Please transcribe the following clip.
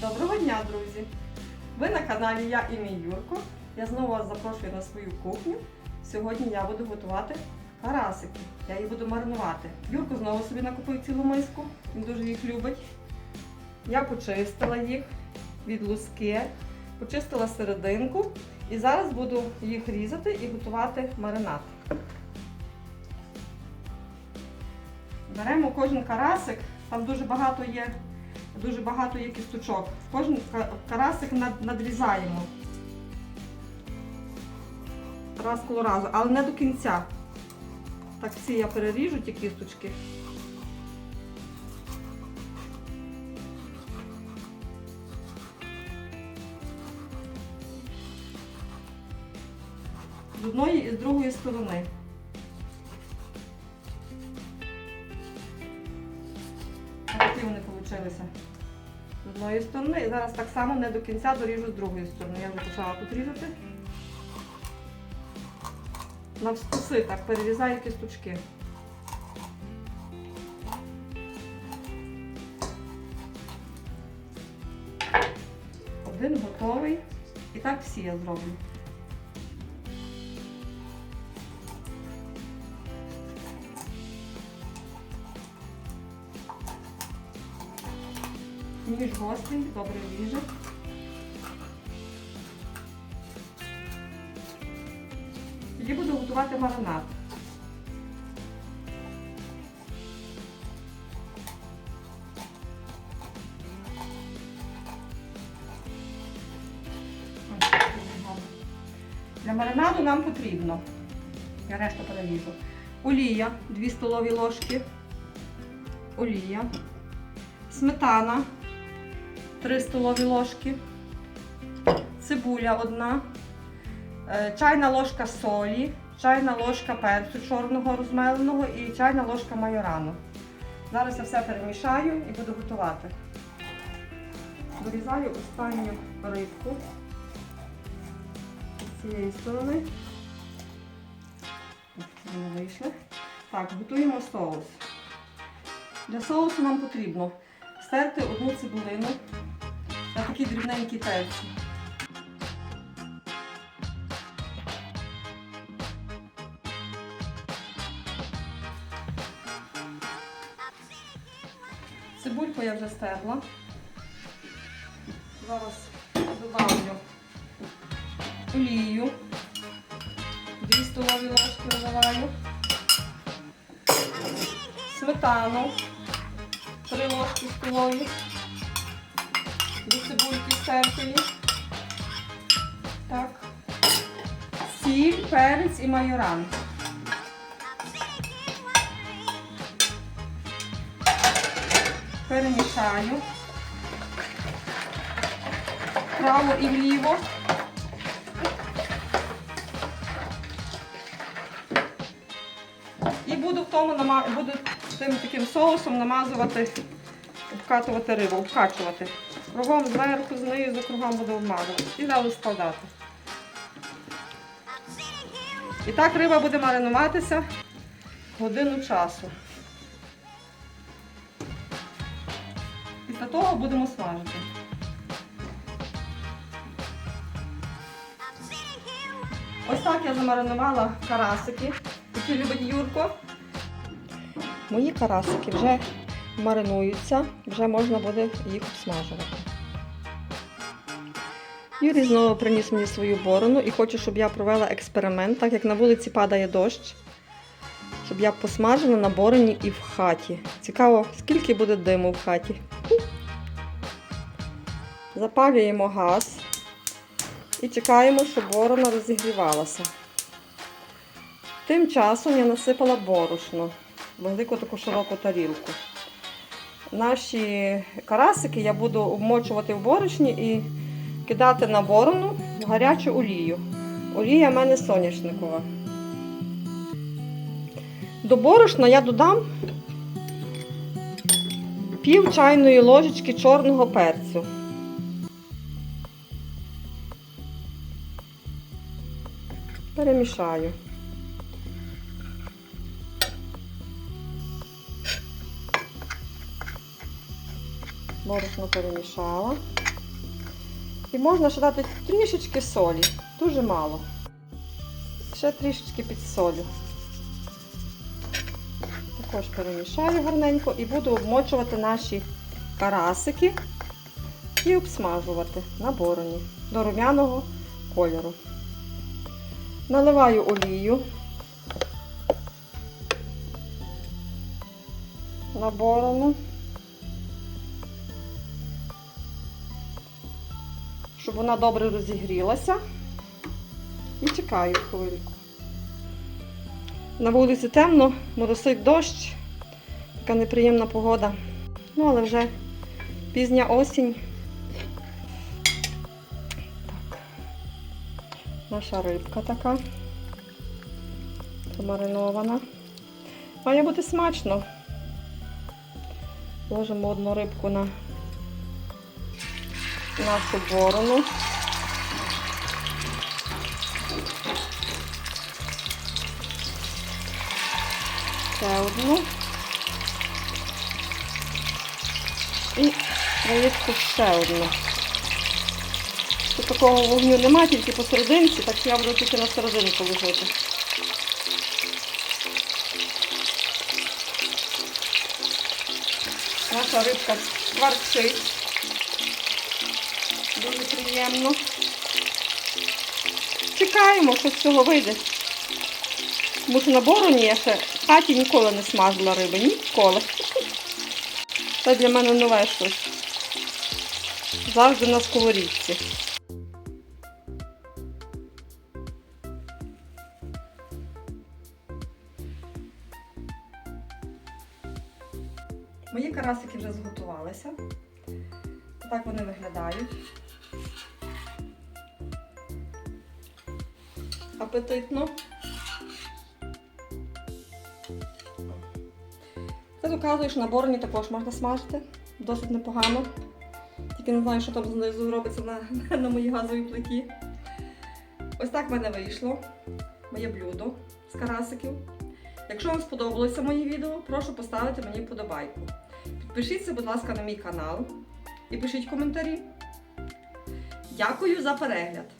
Доброго дня, друзі! Ви на каналі Я і мій Юрко. Я знову вас запрошую на свою кухню. Сьогодні я буду готувати карасики. Я їх буду маринувати. Юрко знову собі накупив цілу миску, він дуже їх любить. Я почистила їх від луски, почистила серединку і зараз буду їх різати і готувати маринад. Беремо кожен карасик, там дуже багато є, дуже багато є кісточок. Кожен карасик надрізаємо. Раз коло разу, але не до кінця. Так ці я переріжу ті кісточки. З одної і з другої сторони. Такі вони получилися з одної сторони. І зараз так само не до кінця доріжу з другої сторони. Я вже почала тут різати. Навскоси так перерізаю кісточки. Один готовий. І так всі я зроблю. Ніж гострий, добре ріже. Тоді буду готувати маринад. Для маринаду нам потрібно, я решту переріжу, олія 2 столові ложки, олія, сметана 3 столові ложки, цибуля 1, чайна ложка солі, чайна ложка перцю чорного розмеленого і чайна ложка майорану. Зараз я все перемішаю і буду готувати. Вирізаю останню рибку з цієї сторони. Так, готуємо соус. Для соусу нам потрібно стерти одну цибулину на такі дрібненькі перці. Цибульку я вже стерла. Зараз додавлю олію. Дві столові ложки доливаю. Сметану. Три ложки столові. До цибульки стертої. Так. Сіль, перець і майоран. Перемішаю. Право і вліво. І буду в тому нама- буду тим таким соусом намазувати, обкатувати рибу, обкачувати. Кругом зверху, знизу, кругом буду обмазувати. І далі складати. І так риба буде маринуватися годину часу. Після того будемо смажити. Ось так я замаринувала карасики, які любить Юрко. Мої карасики вже маринуються, вже можна буде їх обсмажувати. Юрій знову приніс мені свою борону і хоче, щоб я провела експеримент, так як на вулиці падає дощ, щоб я посмажила на бороні і в хаті. Цікаво, скільки буде диму в хаті. Запалюємо газ і чекаємо, щоб борона розігрівалася. Тим часом я насипала борошно в велику таку широку тарілку. Наші карасики я буду обмочувати в борошні і кидати на борону гарячу олію. Олія в мене соняшникова. До борошна я додам пів чайної ложечки чорного перцю. Перемішаю. Борошно перемішала. І можна ще дати трішечки солі, дуже мало. Ще трішечки підсолю. Також перемішаю гарненько і буду обмочувати наші карасики і обсмажувати на бороні до рум'яного кольору. Наливаю олію на борону, щоб вона добре розігрілася. І чекаю хвильку. На вулиці темно, моросить дощ, така неприємна погода. Ну, але вже пізня осінь. Так. Наша рибка така. Помаринована. Має бути смачно. Ложимо одну рибку на нашу борону. Ще одну. І яєчко ще одну. Тут такого вогню немає, тільки посерединці, так я буду тільки на серединку ложити. Наша рибка шкварчить. Дуже приємно. Чекаємо, що з цього вийде. Тому що на бороні я ще в хаті ніколи не смажила риби. Ніколи. Це для мене нове щось. Завжди на сковорідці. Мої карасики вже зготувалися. Так вони виглядають. Апетитно. Це доказує, що на бороні також можна смажити. Досить непогано. Тільки не знаю, що там знизу робиться на, на моїй газовій плиті. Ось так в мене вийшло моє блюдо з карасиків. Якщо вам сподобалося моє відео, прошу поставити мені вподобайку. Підпишіться, будь ласка, на мій канал і пишіть коментарі. Дякую за перегляд!